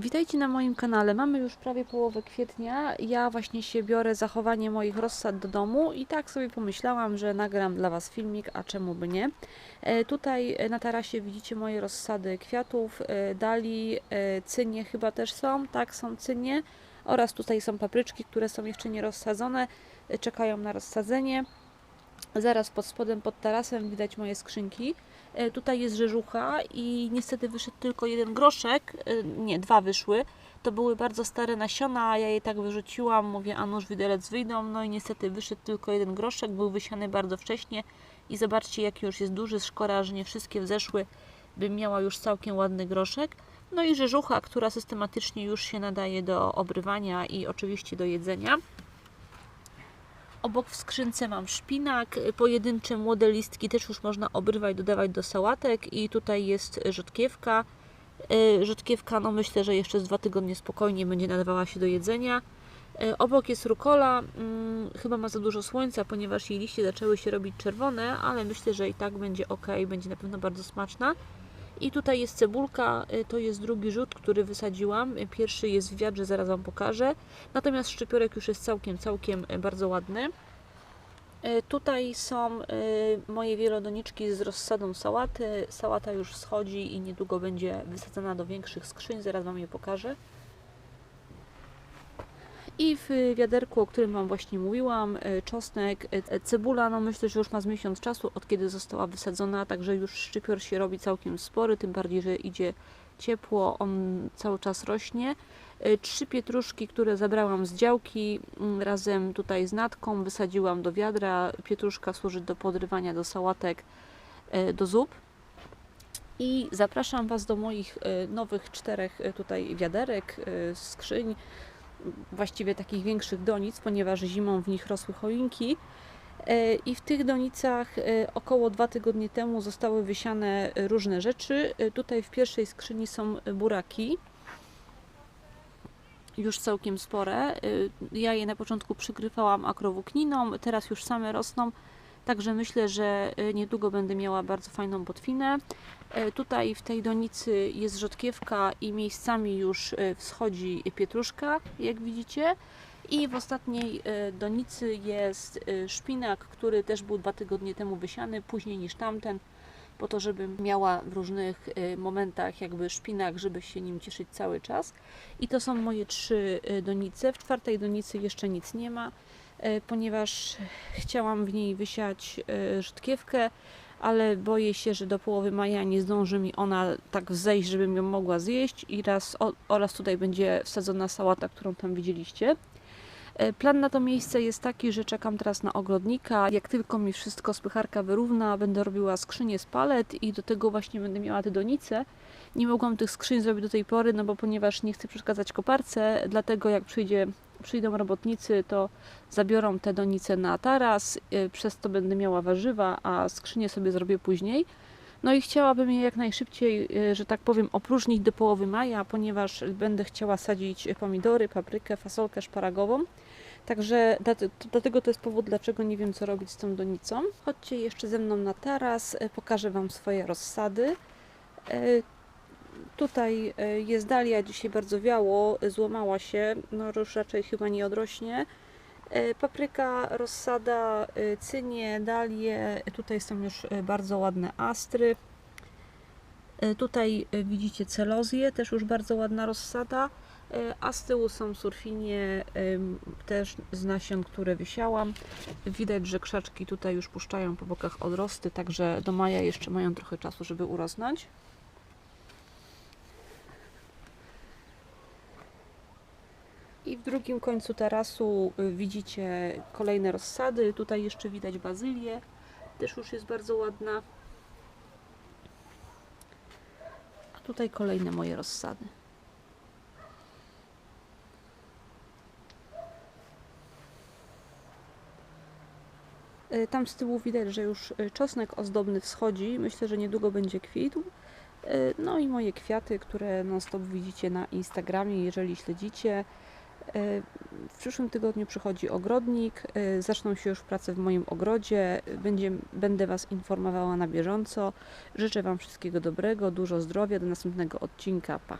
Witajcie na moim kanale. Mamy już prawie połowę kwietnia. Ja właśnie się biorę zachowanie moich rozsad do domu i tak sobie pomyślałam, że nagram dla Was filmik, a czemu by nie. E, tutaj e, na tarasie widzicie moje rozsady kwiatów, e, dali, cynie chyba też są, tak są cynie oraz tutaj są papryczki, które są jeszcze nie rozsadzone, czekają na rozsadzenie. Zaraz pod spodem, pod tarasem widać moje skrzynki. E, Tutaj jest rzeżucha i niestety wyszedł tylko jeden groszek, e, nie, dwa wyszły. To były bardzo stare nasiona, ja je tak wyrzuciłam, mówię, a nóż widelec wyjdą, no i niestety wyszedł tylko jeden groszek, był wysiany bardzo wcześnie i zobaczcie jaki już jest duży, szkoda, że nie wszystkie wzeszły, bym miała już całkiem ładny groszek. No i rzeżucha, która systematycznie już się nadaje do obrywania i oczywiście do jedzenia. Obok w skrzynce mam szpinak, pojedyncze młode listki też już można obrywać, dodawać do sałatek i tutaj jest rzodkiewka. E, Rzodkiewka, no myślę, że jeszcze z dwa tygodnie spokojnie będzie nadawała się do jedzenia. E, Obok jest rukola, mm, chyba ma za dużo słońca, ponieważ jej liście zaczęły się robić czerwone, ale myślę, że i tak będzie ok, będzie na pewno bardzo smaczna. I tutaj jest cebulka, e, to jest drugi rzut, który wysadziłam. E, Pierwszy jest w wiadrze, zaraz Wam pokażę. Natomiast szczypiorek już jest całkiem, całkiem e, bardzo ładny. Tutaj są moje wielodoniczki z rozsadą sałaty. Sałata już schodzi i niedługo będzie wysadzona do większych skrzyń, zaraz Wam je pokażę. I w wiaderku, o którym Wam właśnie mówiłam, e, czosnek, e, cebula, no myślę, że już ma z miesiąc czasu, od kiedy została wysadzona, także już szczypior się robi całkiem spory, tym bardziej, że idzie ciepło, on cały czas rośnie. E, Trzy pietruszki, które zabrałam z działki razem tutaj z natką, wysadziłam do wiadra. Pietruszka służy do podrywania do sałatek, e, do zup. I zapraszam Was do moich e, nowych czterech e, tutaj wiaderek, e, skrzyń, właściwie takich większych donic, ponieważ zimą w nich rosły choinki. E, I w tych donicach e, około dwa tygodnie temu zostały wysiane różne rzeczy. E, Tutaj w pierwszej skrzyni są buraki, już całkiem spore. Ja je na początku przykrywałam akrowłókniną, teraz już same rosną, także myślę, że y, niedługo będę miała bardzo fajną botwinę. Y, Tutaj w tej donicy jest rzodkiewka i miejscami już y, wschodzi pietruszka, jak widzicie. I w ostatniej donicy jest szpinak, który też był dwa tygodnie temu wysiany, później niż tamten po to, żebym miała w różnych momentach jakby szpinak, żeby się nim cieszyć cały czas. I to są moje trzy donice. W czwartej donicy jeszcze nic nie ma, ponieważ chciałam w niej wysiać y, rzutkiewkę, ale boję się, że do połowy maja nie zdąży mi ona tak wzejść, żebym ją mogła zjeść i raz, o, oraz tutaj będzie wsadzona sałata, którą tam widzieliście. E, Plan na to miejsce jest taki, że czekam teraz na ogrodnika. Jak tylko mi wszystko spycharka wyrówna, będę robiła skrzynię z palet i do tego właśnie będę miała te donice. Nie mogłam tych skrzyń zrobić do tej pory, no bo ponieważ nie chcę przeszkadzać koparce, dlatego jak przyjdzie, przyjdą robotnicy, to zabiorą te donice na taras, e, przez to będę miała warzywa, a skrzynię sobie zrobię później. No i chciałabym je jak najszybciej, e, że tak powiem, opróżnić do połowy maja, ponieważ będę chciała sadzić pomidory, paprykę, fasolkę szparagową. Także dlatego to jest powód, dlaczego nie wiem, co robić z tą donicą. Chodźcie jeszcze ze mną na taras, e, pokażę Wam swoje rozsady. Tutaj e, jest dalia, dzisiaj bardzo wiało, e, złamała się, no już raczej chyba nie odrośnie. E, Papryka, rozsada, cynie, dalie, tutaj są już bardzo ładne astry. Tutaj widzicie celozję, też już bardzo ładna rozsada. A z tyłu są surfinie, też z nasion, które wysiałam. Widać, że krzaczki tutaj już puszczają po bokach odrosty, także do maja jeszcze mają trochę czasu, żeby urosnąć. W drugim końcu tarasu y, widzicie kolejne rozsady. Tutaj jeszcze widać bazylię, też już jest bardzo ładna. A tutaj kolejne moje rozsady. Y, Tam z tyłu widać, że już y, czosnek ozdobny wschodzi. Myślę, że niedługo będzie kwitł. No i moje kwiaty, które non-stop widzicie na Instagramie, jeżeli śledzicie. Y, W przyszłym tygodniu przychodzi ogrodnik. y, Zaczną się już prace w moim ogrodzie. Będzie, będę Was informowała na bieżąco. Życzę Wam wszystkiego dobrego, dużo zdrowia. Do następnego odcinka. Pa!